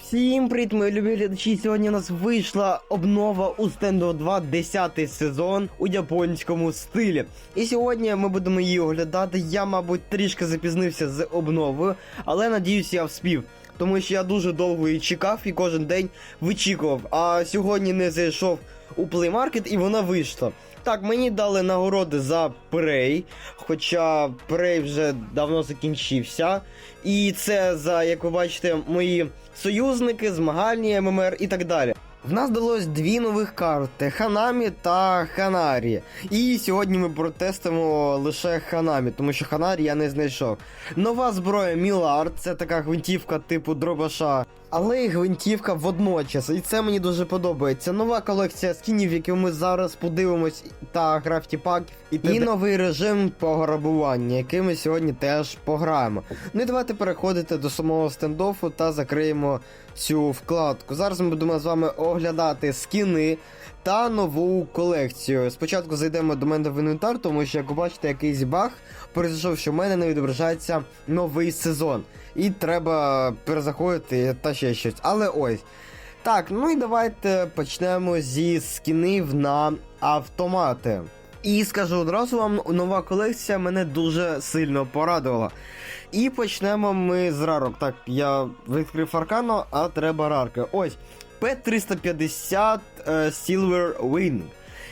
Всім привіт, мої любі глядачі. Сьогодні у нас вийшла обнова у Стендо 2 10 сезон у японському стилі. І сьогодні ми будемо її оглядати. Я, мабуть, трішки запізнився з обновою, але надіюсь, я вспів. Тому що я дуже довго її чекав і кожен день вичікував. А сьогодні не зайшов у Market і вона вийшла. Так, мені дали нагороди за Prey, хоча Prey вже давно закінчився. І це за, як ви бачите, мої союзники, змагальні ММР і так далі. В нас далось дві нових карти Ханамі та Ханарі. І сьогодні ми протестимо лише Ханамі, тому що Ханарі я не знайшов. Нова зброя Мілар, це така гвинтівка типу дробаша, але і гвинтівка водночас. І це мені дуже подобається. Нова колекція скінів, які ми зараз подивимось, та графті паків. І, і новий режим пограбування, який ми сьогодні теж пограємо. Ну і давайте переходити до самого стендофу та закриємо цю вкладку. Зараз ми будемо з вами оглядати скіни та нову колекцію. Спочатку зайдемо до мене в інвентар, тому що, як ви бачите, якийсь баг пройшов, що в мене не відображається новий сезон. І треба перезаходити та ще щось. Але ось. Так, ну і давайте почнемо зі скінів на автомати. І скажу одразу вам, нова колекція мене дуже сильно порадувала. І почнемо ми з рарок. Так, я відкрив аркану, а треба рарки. Ось. P350 е, Silver Wing.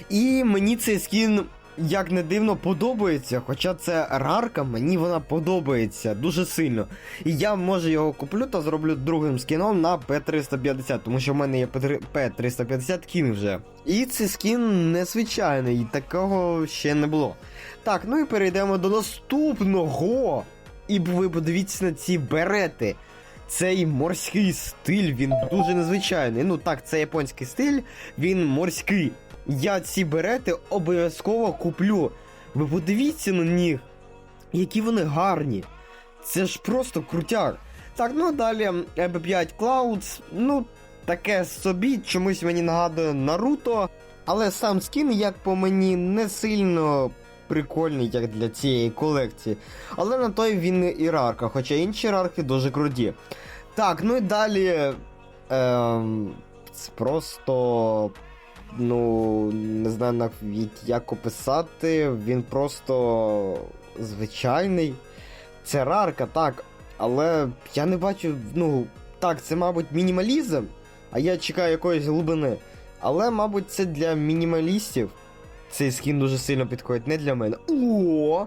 І мені цей скін, як не дивно, подобається. Хоча це рарка, мені вона подобається дуже сильно. І я може його куплю та зроблю другим скіном на P350, тому що в мене є P350 кін вже. І цей скін незвичайний, такого ще не було. Так, ну і перейдемо до наступного. І ви подивіться на ці берети. Цей морський стиль, він дуже незвичайний. Ну так, це японський стиль, він морський. Я ці берети обов'язково куплю. Ви подивіться на них, які вони гарні. Це ж просто крутяк. Так, ну а далі MP5 Clouds, ну, таке собі, чомусь мені нагадує Наруто. Але сам скін, як по мені, не сильно прикольний, як для цієї колекції. Але на той він і рарка, хоча інші рарки дуже круті. Так, ну і далі. Ем, це просто. Ну, не знаю як описати. Він просто звичайний. Це рарка, так. Але я не бачу, ну, так, це, мабуть, мінімалізм, а я чекаю якоїсь глибини. Але, мабуть, це для мінімалістів. Цей скін дуже сильно підходить, не для мене. О!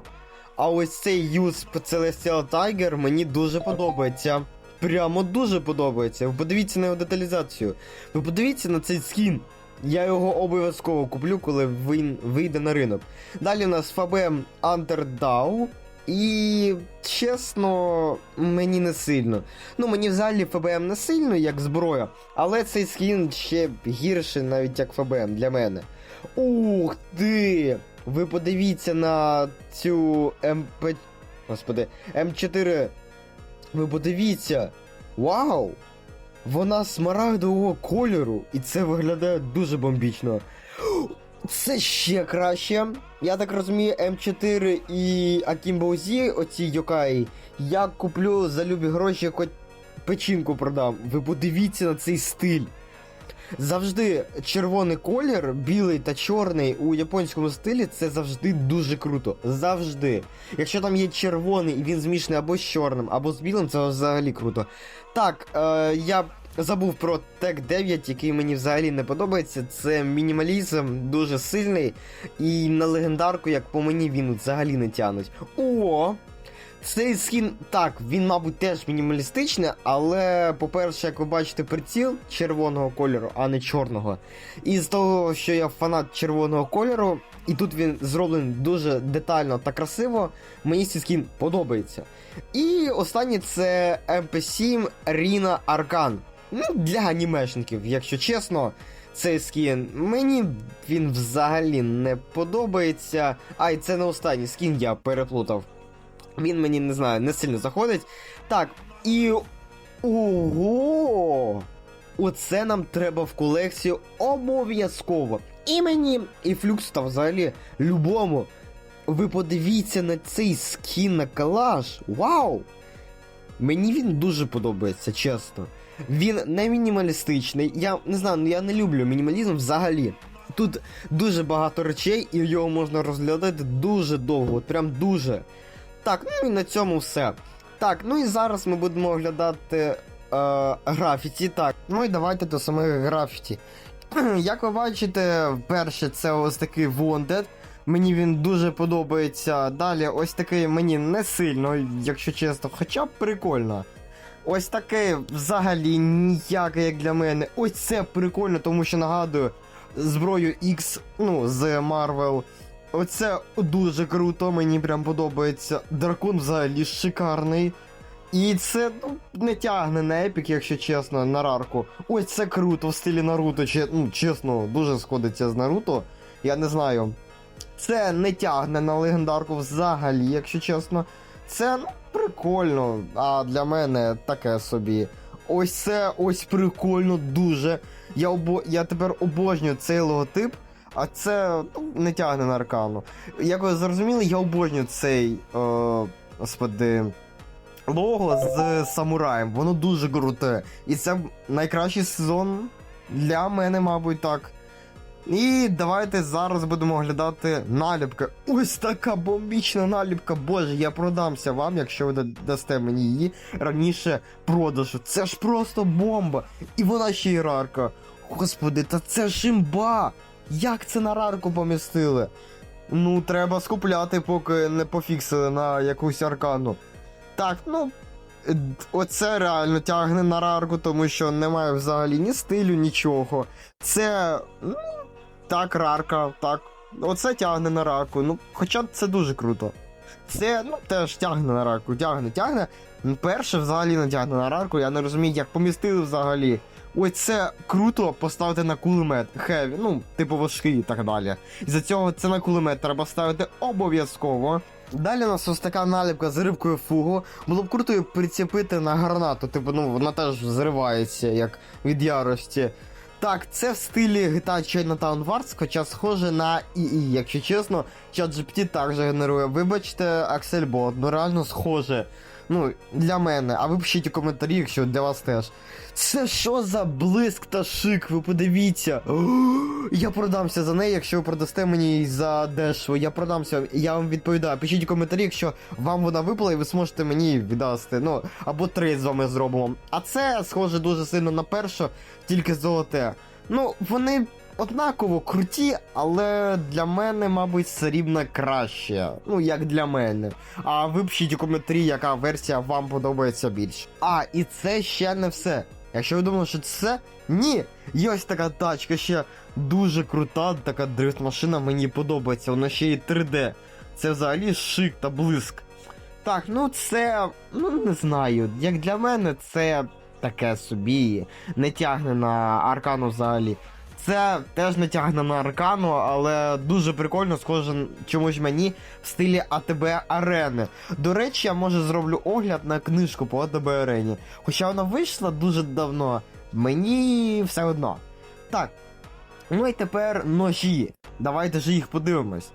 А ось цей юз Celestial Tiger мені дуже подобається. Прямо дуже подобається. Ви подивіться на його деталізацію. Ви подивіться на цей скін. Я його обов'язково куплю, коли він вийде на ринок. Далі у нас FAB Underdow. І чесно, мені не сильно. Ну, мені взагалі ФБМ не сильно, як зброя, але цей скін ще гірший, навіть як ФБМ для мене. Ух ти! Ви подивіться на цю МП. Господи, М4. Ви подивіться! Вау! Вона смарагдового кольору, і це виглядає дуже бомбічно. Це ще краще. Я так розумію, М4 і Акімбоузі, оці Йокаї, я куплю за любі гроші, хоч печінку продам. Ви подивіться на цей стиль. Завжди червоний колір, білий та чорний у японському стилі це завжди дуже круто. Завжди. Якщо там є червоний і він змішаний або з чорним, або з білим, це взагалі круто. Так, е, я забув про Тек 9, який мені взагалі не подобається. Це мінімалізм дуже сильний. І на легендарку, як по мені, він взагалі не тянуть. О! Цей скін, так, він, мабуть, теж мінімалістичний, але, по-перше, як ви бачите, приціл червоного кольору, а не чорного. І з того, що я фанат червоного кольору, і тут він зроблений дуже детально та красиво, мені цей скін подобається. І останнє це MP7 Rina Arcan. Ну, для анімешників, якщо чесно, цей скін. Мені він взагалі не подобається. Ай, це не останній скін, я переплутав. Він мені не знаю, не сильно заходить. Так, і. Ого! Оце нам треба в колекцію обов'язково. І мені, і флюкс та взагалі любому. Ви подивіться на цей скін на калаш. Вау! Мені він дуже подобається, чесно. Він не мінімалістичний. Я не знаю, ну я не люблю мінімалізм взагалі. Тут дуже багато речей, і його можна розглядати дуже довго, от прям дуже. Так, ну і на цьому все. Так, ну і зараз ми будемо оглядати е, графіті. Так, ну і давайте до самих графіті. Як ви бачите, перше це ось такий Wounded. Мені він дуже подобається. Далі, ось такий мені не сильно, якщо чесно, хоча б прикольно. Ось таке взагалі ніяке, як для мене. Ось це прикольно, тому що нагадую зброю X, ну, з Marvel. Оце дуже круто, мені прям подобається. Дракон взагалі шикарний. І це ну, не тягне на епік, якщо чесно, на рарку. Ось це круто в стилі Наруто. Че, ну, чесно, дуже сходиться з Наруто. Я не знаю. Це не тягне на легендарку взагалі, якщо чесно. Це ну, прикольно, а для мене таке собі. Ось це ось прикольно дуже. Я обо... я тепер обожнюю цей логотип, а це ну, не тягне на аркану. Як ви зрозуміли, я обожнюю цей. Е... Господи. Лого з самураєм, воно дуже круте. І це найкращий сезон для мене, мабуть, так. І давайте зараз будемо оглядати наліпки. Ось така бомбічна наліпка. Боже, я продамся вам, якщо ви дасте мені її раніше продажу. Це ж просто бомба. І вона ще й рарка. Господи, та це ж імба! Як це на рарку помістили? Ну, треба скупляти, поки не пофіксили на якусь аркану. Так, ну. Оце реально тягне на рарку, тому що немає взагалі ні стилю, нічого. Це. Ну, так, рарка, так. Оце тягне на раку. Ну, хоча це дуже круто. Це, ну, теж тягне на раку, тягне, тягне. Перше взагалі не тягне на рарку, я не розумію, як помістили взагалі. Ой, це круто поставити на кулемет. Хеві, ну, типу важкий і так далі. І за цього це на кулемет треба ставити обов'язково. Далі у нас ось така наліпка з рибкою фугу. Було б круто її прицепити на гранату, типу, ну вона теж зривається, як від ярості. Так, це в стилі GTA Chinatown Wars, хоча схоже на ІІ, якщо чесно, ChatGPT також генерує. Вибачте, Аксельбот, ну реально схоже. Ну, для мене, а ви пишіть у коментарі, якщо для вас теж. Це що за блиск та шик, ви подивіться. Я продамся за неї, якщо ви продасте мені її за дешево. Я продамся, я вам відповідаю. Пишіть у коментарі, якщо вам вона випала і ви зможете мені віддасти. Ну, або трейд з вами зробимо. А це схоже дуже сильно на першу, тільки золоте. Ну, вони однаково круті, але для мене, мабуть, все рівно краще. Ну, як для мене. А ви пишіть у коментарі, яка версія вам подобається більше. А, і це ще не все. Якщо ви думали, що це все, ні! Є ось така тачка ще дуже крута, така дрифт машина, мені подобається, вона ще й 3D. Це взагалі шик та блиск. Так, ну це. Ну не знаю. Як для мене, це таке собі. Не тягне на аркану взагалі. Це теж не тягне на аркану, але дуже прикольно, схоже чомусь мені в стилі АТБ арени. До речі, я може зроблю огляд на книжку по АТБ арені. Хоча вона вийшла дуже давно, мені все одно. Так. Ну і тепер ножі. Давайте ж їх подивимось.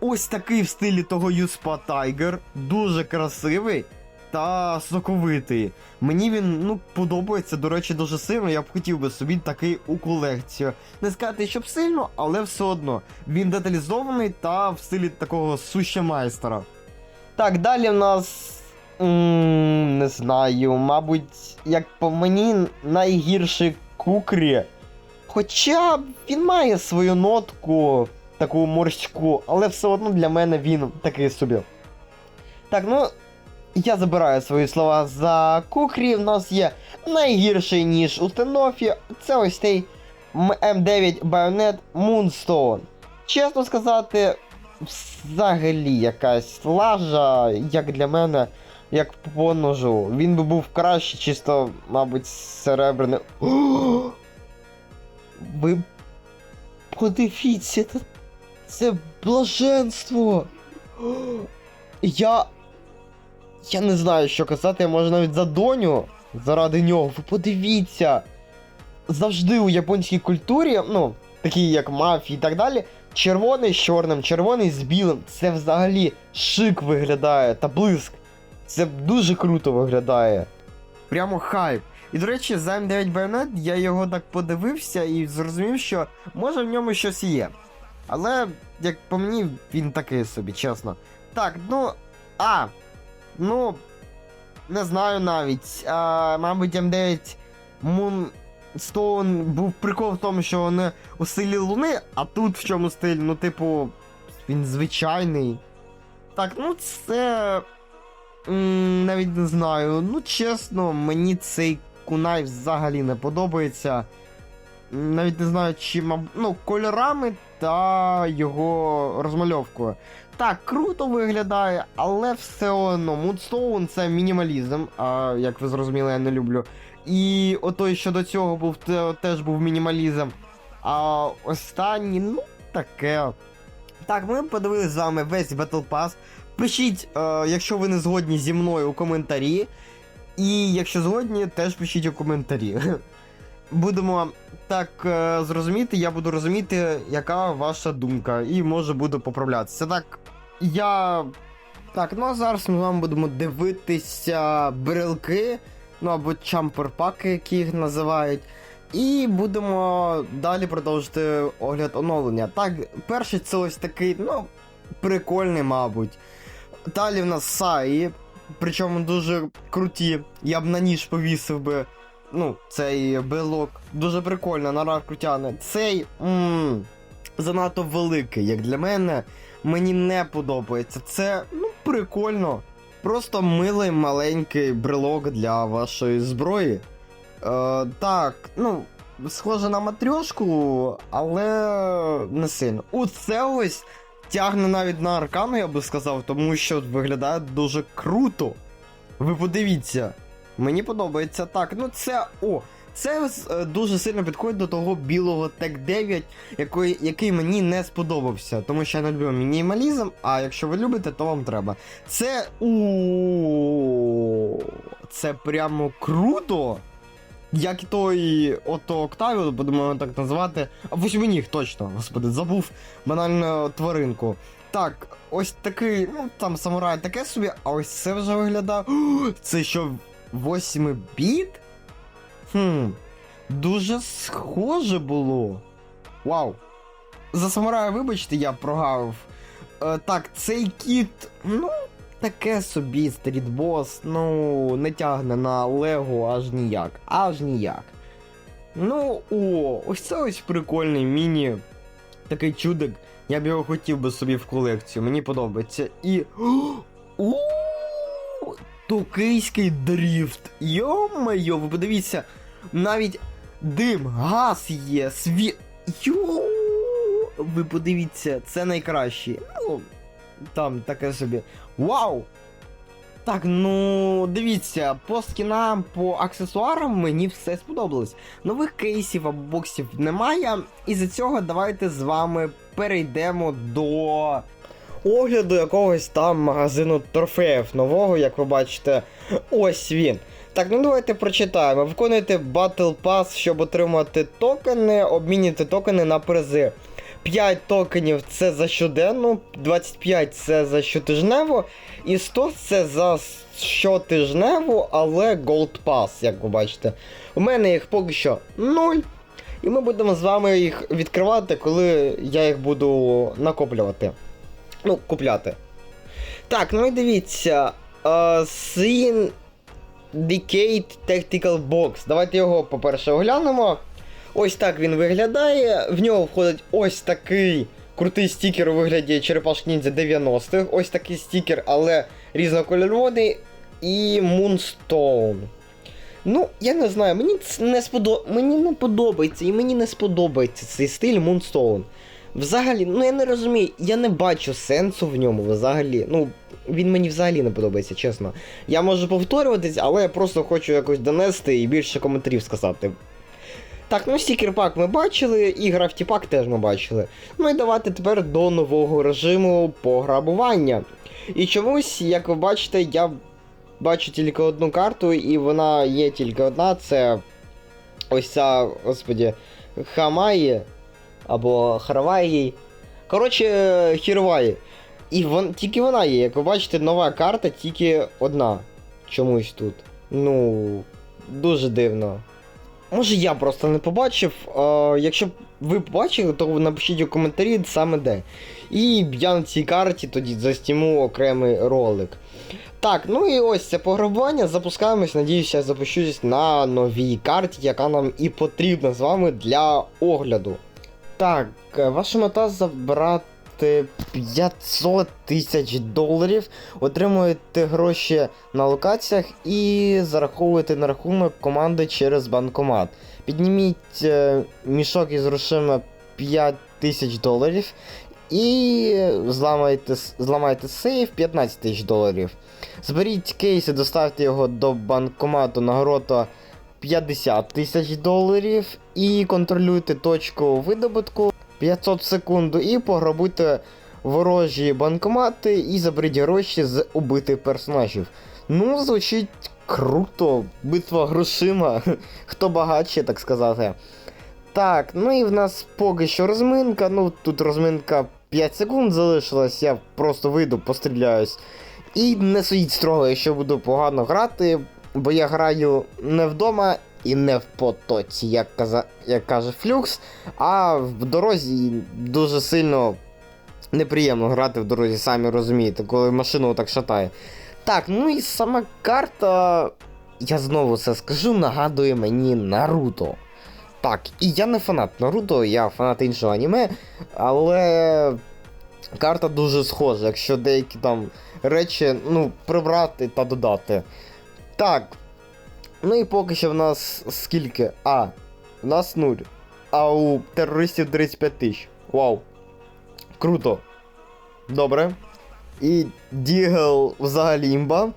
Ось такий в стилі того Юспа Тайгер, дуже красивий та соковитий. Мені він ну подобається, до речі, дуже сильно. Я б хотів би собі такий у колекцію. Не сказати, щоб сильно, але все одно. Він деталізований та в стилі такого суща майстера. Так, далі в нас. м, не знаю, мабуть, як по мені, найгірший кукрі. Хоча він має свою нотку, таку морську, але все одно для мене він такий собі. Так, ну. Я забираю свої слова за кукрі. В нас є найгірший ніж у Тенофі. Це ось цей М9 Bayonet Moonstone. Чесно сказати, взагалі якась лажа, як для мене, як по ножу. Він би був краще, чисто, мабуть, серебряний. Ви подивіться, це блаженство. Я. Я не знаю, що казати, я можу навіть за доню заради нього. Ви подивіться. Завжди у японській культурі, ну, такі як мафії і так далі, червоний з чорним, червоний з білим. Це взагалі шик виглядає та блиск. Це дуже круто виглядає. Прямо хайп. І до речі, за М9 Bayonet я його так подивився і зрозумів, що може в ньому щось є. Але, як по мені, він такий собі, чесно. Так, ну. А. Ну. Не знаю навіть. А, мабуть, М9 Moonstone був прикол в тому, що вони у стилі Луни, а тут в чому стиль, ну, типу, він звичайний. Так, ну це. навіть не знаю. Ну, чесно, мені цей кунай взагалі не подобається. Навіть не знаю, чи маб... ну, кольорами та його розмальовкою. Так, круто виглядає, але все одно Moonstone це мінімалізм, а як ви зрозуміли, я не люблю. І отой, що до цього був, те- теж був мінімалізм. А останній, ну, таке. Так, ми подивилися з вами весь Battle Pass. Пишіть, е, якщо ви не згодні зі мною у коментарі. І якщо згодні, теж пишіть у коментарі. Будемо так е, зрозуміти, я буду розуміти, яка ваша думка, і може буду поправлятися. Так, я. Так, ну а зараз ми з вами будемо дивитися брелки, ну або чамперпаки, які їх називають. І будемо далі продовжити огляд оновлення. Так, перший це ось такий, ну, прикольний, мабуть. Далі в нас Саї, причому дуже круті. Я б на ніж повісив би. Ну, цей брелок. Дуже прикольно, нара крутяне. Цей м- занадто великий, як для мене. Мені не подобається. Це ну, прикольно. Просто милий маленький брелок для вашої зброї. Е, так, ну, схоже на матрьошку, але не сильно. Оце ось тягне навіть на аркану, я би сказав, тому що виглядає дуже круто. Ви подивіться. Мені подобається так. Ну це. О! Це е, дуже сильно підходить до того білого Тек 9, який, який мені не сподобався, тому що я не люблю мінімалізм, а якщо ви любите, то вам треба. Це. у Це прямо круто! Як і той ото Октавіо, будемо його так називати. А восьминіг, точно, господи, забув банально тваринку. Так, ось такий, ну там самурай таке собі, а ось це вже виглядає. Це що, 8 біт? Хм. Дуже схоже було. Вау. За самурая, вибачте, я прогавив. Е, так, цей кіт, ну, таке собі стрітбос, ну, не тягне на Лего аж ніяк. Аж ніяк. Ну, о, ось це ось прикольний міні. Такий чудик. Я б його хотів би собі в колекцію, мені подобається. І. О! Токийський дріфт. Йо-моє, ви подивіться, навіть дим, газ є, сві. Йо! Ви подивіться, це найкраще. Ну, там таке собі. Вау! Так, ну дивіться, по скінам, по аксесуарам мені все сподобалось. Нових кейсів або боксів немає. І за цього давайте з вами перейдемо до огляду якогось там магазину трофеїв нового, як ви бачите. Ось він. Так, ну давайте прочитаємо. Виконуйте Battle Pass, щоб отримати токени, обмінюйте токени на призи. 5 токенів це за щоденну, 25 це за щотижневу, і 100 це за щотижневу, але Gold Pass, як ви бачите. У мене їх поки що 0. І ми будемо з вами їх відкривати, коли я їх буду накоплювати. Ну, купляти. Так, ну і дивіться. Uh, Decade Tactical Box. Давайте його, по-перше, оглянемо. Ось так він виглядає. В нього входить ось такий крутий стікер у вигляді черепашки ніндзя 90-х. Ось такий стікер, але різнокольоровий. І Moonstone. Ну, я не знаю, мені не сподо... мені не подобається, і мені не сподобається цей стиль Moonstone. Взагалі, ну я не розумію, я не бачу сенсу в ньому взагалі. Ну, він мені взагалі не подобається, чесно. Я можу повторюватись, але я просто хочу якось донести і більше коментарів сказати. Так, ну стікер пак ми бачили, і графті пак теж ми бачили. Ну і давайте тепер до нового режиму пограбування. І чомусь, як ви бачите, я бачу тільки одну карту, і вона є тільки одна, це ось ця, господі, Хамаї або Хараваї. Коротше, Хірваї. І вон, тільки вона є. Як ви бачите, нова карта, тільки одна. Чомусь тут. Ну, дуже дивно. Може я просто не побачив. А, якщо б ви побачили, то напишіть у коментарі саме де. І я на цій карті тоді засніму окремий ролик. Так, ну і ось це пограбування. Запускаємось. Надіюся, я запущусь на новій карті, яка нам і потрібна з вами для огляду. Так, е, ваша мета забрати 500 тисяч доларів, отримуєте гроші на локаціях і зараховуєте на рахунок команди через банкомат. Підніміть е, мішок із грошима 5 тисяч доларів і зламайте, зламайте сейф 15 тисяч доларів. Зберіть кейс і доставте його до банкомату нагорода 50 тисяч доларів і контролюйте точку видобутку 500 в секунду і пограбуйте ворожі банкомати і заберіть гроші з убитих персонажів. Ну, звучить круто. Битва грошима. Хто багатше, так сказати. Так, ну і в нас поки що розминка. Ну, тут розминка 5 секунд залишилась, я просто вийду, постріляюсь. І не судіть строго, якщо буду погано грати, бо я граю не вдома і не в потоці, як, каза... як каже Флюкс, а в дорозі дуже сильно неприємно грати в дорозі, самі розумієте, коли машину так шатає. Так, ну і сама карта, я знову це скажу, нагадує мені Наруто. Так, і я не фанат Наруто, я фанат іншого аніме, але карта дуже схожа, якщо деякі там речі ну, прибрати та додати. Так. Ну і поки що в нас скільки? А, в нас 0. А у терористів 35 тисяч. Вау. Круто. Добре. І Дігл взагалі імба.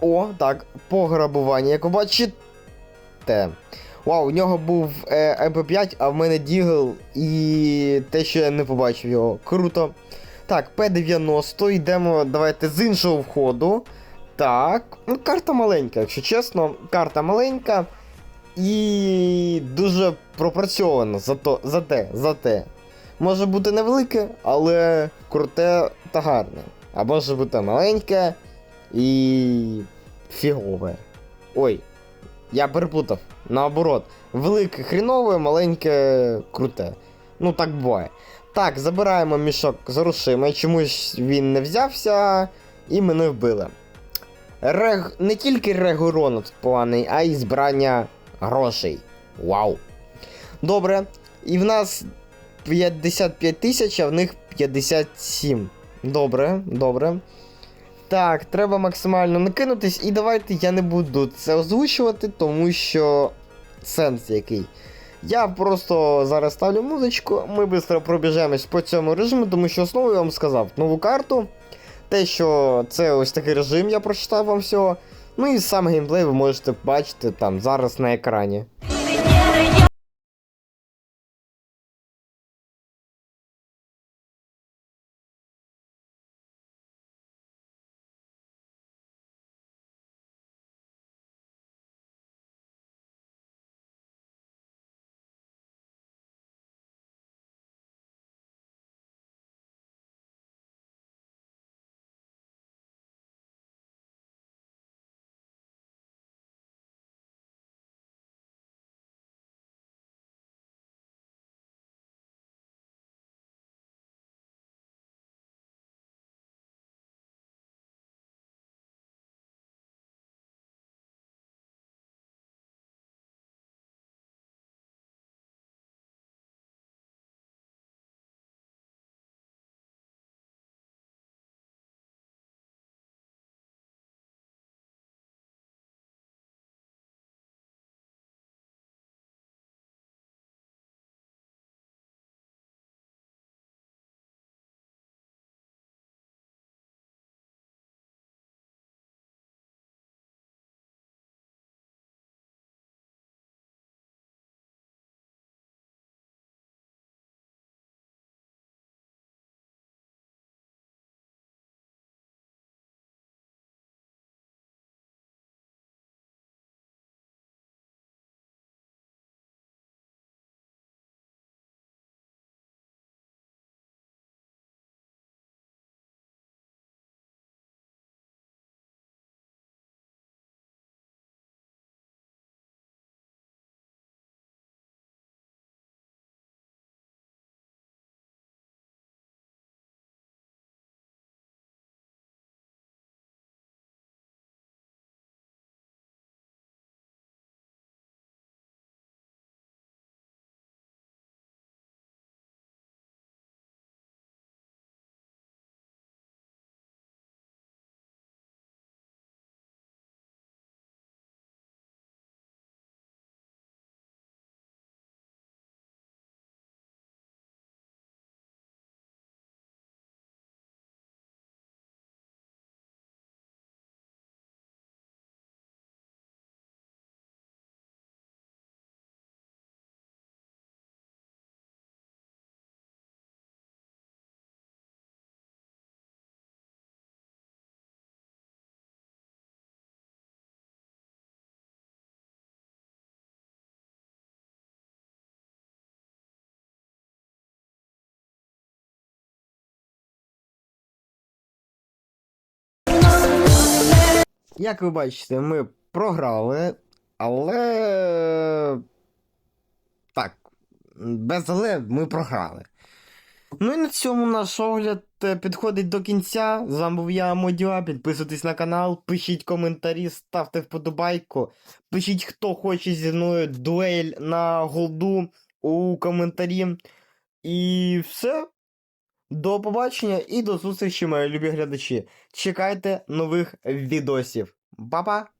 О, так, пограбування, як ви бачите. Вау, у нього був е, МП5, а в мене Дігл і те, що я не побачив його. Круто. Так, П90, йдемо, давайте з іншого входу. Так, ну карта маленька, якщо чесно, карта маленька і дуже пропрацьована за то, за те, за те. Може бути невелике, але круте та гарне. А може бути маленьке і фігове. Ой, я перепутав. Наоборот, велике хрінове, маленьке круте. Ну так буває. Так, забираємо мішок з грошима, чомусь він не взявся, і мене вбили. Рег... Не тільки регурон тут поганий, а й збирання грошей. Вау. Добре. І в нас 55 тисяч, а в них 57. Добре, добре. Так, треба максимально накинутись, і давайте я не буду це озвучувати, тому що сенс який. Я просто зараз ставлю музичку, ми швидко пробіжемось по цьому режиму, тому що основу я вам сказав нову карту. Те, що це ось такий режим, я прочитав вам всього. Ну і сам геймплей ви можете бачити там зараз на екрані. Як ви бачите, ми програли, але. Так, без але ми програли. Ну і на цьому наш огляд е, підходить до кінця. З вами був я, Модіа. Підписуйтесь на канал, пишіть коментарі, ставте вподобайку. Пишіть, хто хоче зі мною дуель на голду у коментарі. І все. До побачення і до зустрічі, мої любі глядачі. Чекайте нових відосів. Па-па!